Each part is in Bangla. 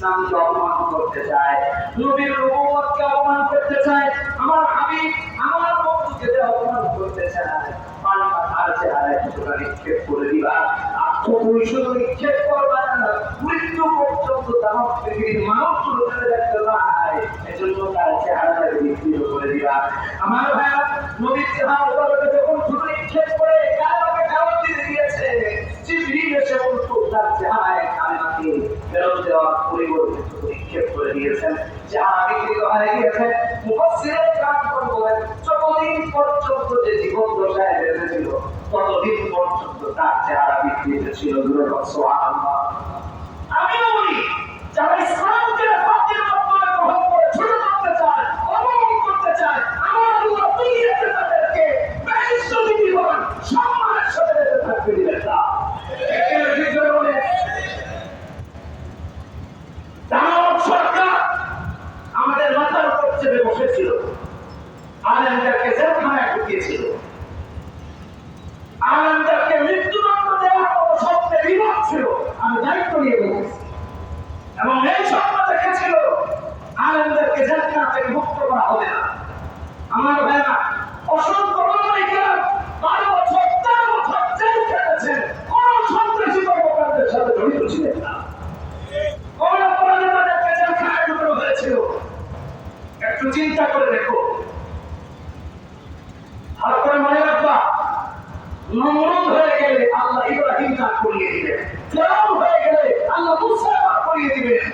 ইসলামকে অপমান করতে চায়, নবীর নবুয়তকে অপমান করতে চায়, আমার হাবিব, আমার বন্ধুকে অপমান করতে চায় পাল্টা তার চেহারায় কিছুটা নিক্ষেপ করে দিবা আত্মপুরুষ শুধু নিক্ষেপ করবা মৃত্যু পর্যন্ত দানব পৃথিবীর মানব শুরু দেখতে পায় এজন্য তার চেহারাটাকে বিকৃত করে দিবা। আমার ভাইয়া নবীর চেহারা উপলক্ষে যখন শুধু নিক্ষেপ করে কালেমাকে ফেরত দিয়ে দিয়েছে, জিবরিল এসে উল্টো তার চেহারায় কালেমাকে ফেরত দেওয়ার পরিবর্তে শুধু নিক্ষেপ করে দিয়েছেন চেহারা বিকৃত গেছে মুফাসসিরের কাজ বলেন যে জীবন দশায় বেঁচে ছিল ততদিন পর্যন্ত তার চেহারা ছিল আমি বলি যারা ইসলামকে ফাতির মাধ্যমে গ্রহণ করে ছোট করতে চায় অবমান করতে চায় আমার আল্লাহ দুনিয়াতে তাদেরকে বেহেশত দিবেন সম্মানের সাথে বেঁচে থাকতে দিবেন না একের ভিতরে বলে দানব সরকার আমাদের মাথার উপর চেপে বসেছিল আলেমদেরকে জেলখানায় ঢুকিয়েছিল আলেমদেরকে মৃত্যুদণ্ড দেওয়ার মতো সত্যের বিভাগ ছিল আমি দায়িত্ব নিয়ে বলতেছি এবং এই স্বপ্ন দেখেছিল আলেমদেরকে জেলখানা থেকে মুক্ত করা হবে না আমার ভাইরা অসংখ্য বৈজ্ঞানিকরা বারো বছর তেরো বছর জেল খেটেছেন কোন সন্ত্রাসী কর্মকাণ্ডের সাথে জড়িত ছিলেন না কোন অপরাধে তাদেরকে জেলখানায় ঢুকানো হয়েছিল একটু চিন্তা করে দেখো ভালো করে মনে রাখবা নমরুদ হয়ে গেলে আল্লাহ ইব্রাহিম দান করিয়ে দিবেন ফেরাউন হয়ে গেলে আল্লাহ মুসা দান করিয়ে দিবেন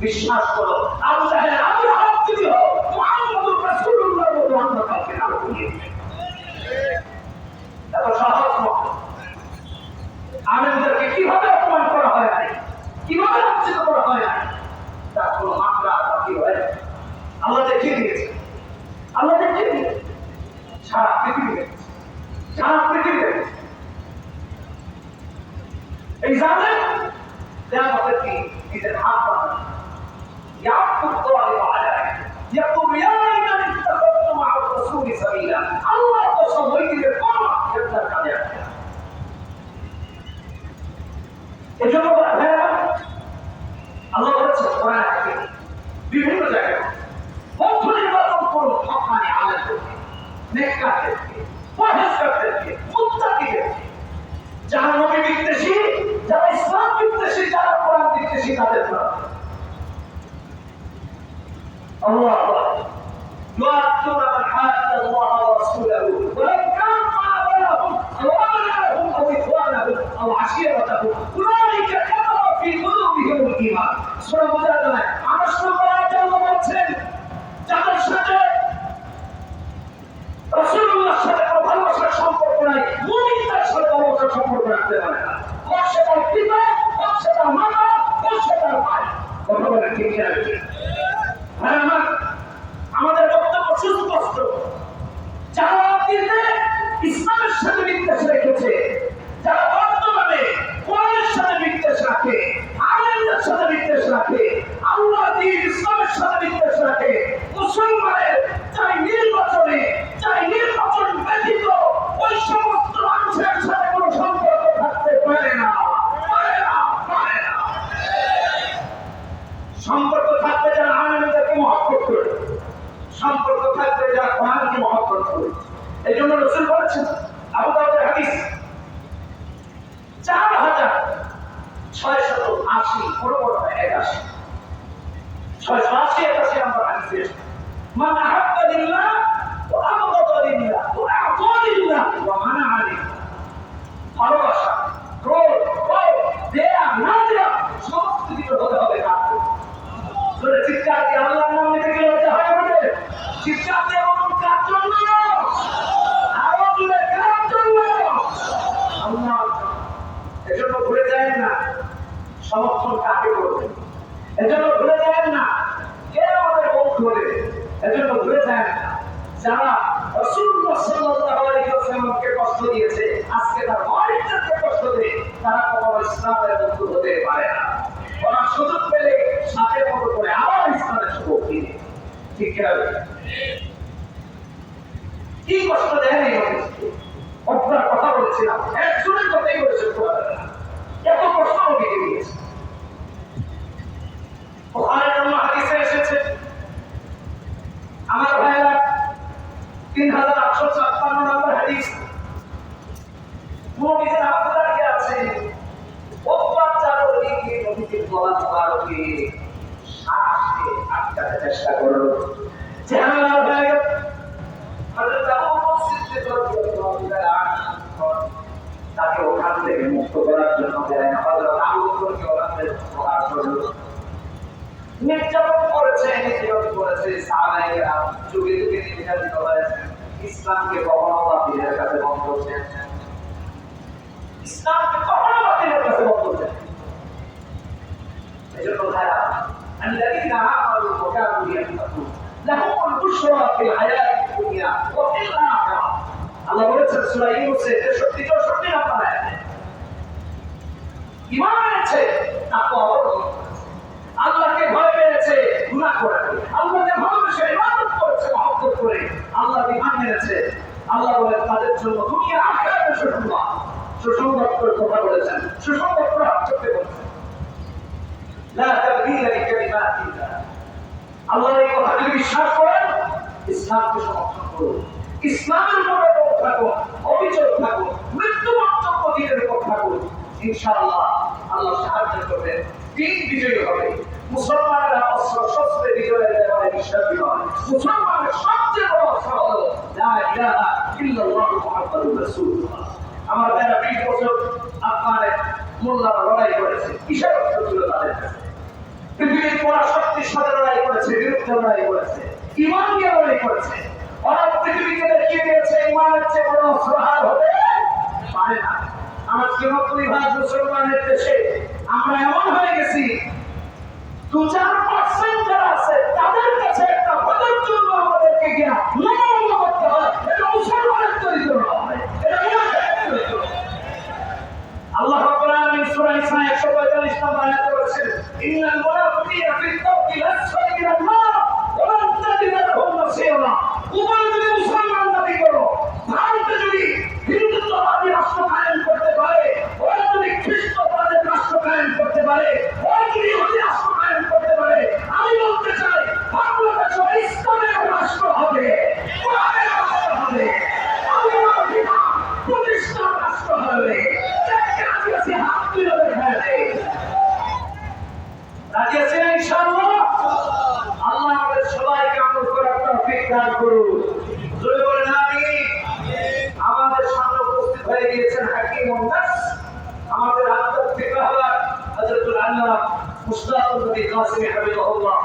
বিশ্বাস করো। আবু জাহেল আবু লাহাব যদি হোক মুহাম্মদুর রাসূলুল্লাহ বলে কাউকে না নেককারদেরকে পরহেজগারদেরকে মুত্তাকিদেরকে যারা নবী বিদ্বেষী যারা ইসলাম বিদ্বেষী যারা কোরআন বিদ্বেষী তাদের প্রার্থনা الله أكبر يؤثر من حاد الله ورسوله ولو সম্পর্ক থাকবে যারা আনন্দকে মহব্বত করে। সম্পর্ক থাকবে যারা কোরআনকে মহব্বত করে। এই জন্য রসুল বলেছেন, আবু দাউদের হাদিস, চার হাজার ছয় শত আশি বড় বড় একাশি। ছয়শো আশি, একাশি আমরা হাদিস। মান আহাব্বা লিল্লাহ ওয়া আবগাদা লিল্লাহ ওয়া আ'তা লিল্লাহ ওয়া মানা'a লিল্লাহ ভালোবাসা ক্রোধ ভয় দেয়া না দেয়া সমস্ত কিছু হতে হবে কার জোরে চিৎকার দিয়ে আল্লাহর নাম নিতে গেলে হতে চিৎকারতে বলুন কার জন্য আরও জুড়ে কার জন্য আল্লাহ এজন্য ভুলে যায় না। সমর্থন কাকে এজন্য ভুলে যায় না। কে আমাদের বন্ধু হবে এজন্য কষ্ট দিয়েছে, আজকে তার ওয়ারিসদেরকে কষ্ট দেয় তারা হতে পারে না। ওরা সুযোগ পেলে সাথে মতো করে আবার ইসলামের সুযোগ কিনে কি কষ্ট দেয় এই মানুষকে কথা বলেছিলাম। একজনের কথাই বলেছে এত কষ্ট আমাকে দিয়েছে? আমার ভাইয়েরা তিন হাজার আটশো ছাপ্পান্ন নম্বর হাদিস। নবীদের আছে নবীকে গলা চেষ্টা করল তাকে ওখান থেকে মুক্ত করার জন্য নির্যাতন করেছে নির্যাতন করেছে সাহাবাহিরা যুগে যুগে নির্যাতিত হয়েছে। ইসলামকে কখনো বাতিলের কাছে বন্ধ করছেন ইসলামকে কখনো বাতিলের কাছে বন্ধ করছেন এজন্য ভাইরা الذين آمنوا وكانوا يتقون لهم البشرى في الحياة الدنيا وفي الآخرة আল্লাহ বলেছেন সূরা ইউনূসে 63 64 নম্বর আয়াতে ঈমান এনেছে তাকওয়া অবলম্বন করেছে আল্লাহকে ভয় পেয়েছে গুনাহ করে আল্লাহকে ভালোবেসে ইবাদত করেছে মহব্বত করে আল্লাহ বিধান মেনেছে আল্লাহ বলেন তাদের জন্য দুনিয়া আখিরাতে সুসংবাদ সুসংবাদ করে কথা বলেছেন সুসংবাদ প্রভাব করতে বলেছেন لا تبديل لكلمات الله আল্লাহ এই কথা যদি বিশ্বাস করেন ইসলামকে সমর্থন করুন ইসলামের উপরে অটল থাকুন অবিচল থাকুন মৃত্যু পর্যন্ত দিনের উপর থাকুন ইনশাআল্লাহ আল্লাহ সাহায্য করবেন দিন বিজয়ী হবে মুসলমানেরা অস্ত্র শস্ত্রে বিজয়ের ব্যাপারে বিশ্বাসী নয় মুসলমানের সবচেয়ে বড় অস্ত্র হলো লা ইলাহা ইল্লাল্লাহু মুহাম্মাদুর রাসূলুল্লাহ আমার যারা বিশ বছর আপনার মোল্লারা লড়াই করেছে। কিসের অস্ত্র ছিল তাদের কাছে? পৃথিবীর সাথে লড়াই করেছে বিরুদ্ধে লড়াই করেছে, ইমান নিয়ে লড়াই করেছে। ওরা পৃথিবীকে দেখিয়ে দিয়েছে ইমানের চেয়ে বড় অস্ত্র হার হতে পারে না। আমার কেমন ভাগ মুসলমানের দেশে আমরা এমন হয়ে গেছি দু চার পার্সেন্ট যারা আছে তাদের কাছে একটা ভোটের জন্য আমাদেরকে গিয়া নমন করতে হয় এটা মুসলমানের চরিত্র নয় এটা মুনাফিকের চরিত্র আল্লাহ রাব্বুল আলামিন সূরা ইসা 145 নম্বর আয়াতে বলেছেন ইন্নাল মুনাফিকিনা ফি দারকিল মুসলমান দাবি করো ভারতে যদি হিন্দুত্ববাদী রাষ্ট্র কায়েম করতে পারে ওরা যদি খ্রিস্টবাদের রাষ্ট্র কায়েম করতে পারে ওরা যদি ইহুদি রাষ্ট্র কায়েম করতে পারে আমি বলতে চাই বাংলাদেশ ইসলামের রাষ্ট্র হবে কোরআনের রাষ্ট্র হবে আল্লাহর বিধান প্রতিষ্ঠার রাষ্ট্র হবে যাকে রাজিয়াছি হাত তুলে দেখা দেয় রাজিয়াছি না ইনশাআল্লাহ আল্লাহ আমাদের সবাইকে আমল করার দান করুন। জোরে বলেন আমি আমাদের সামনে উপস্থিত হয়ে গিয়েছেন হাকিম নাস আমাদের আধ্যাত্মিক হওয়ার হযরতুল আল্লাহ মুস্তাফা নবী কাসিম হাবিবুল্লাহ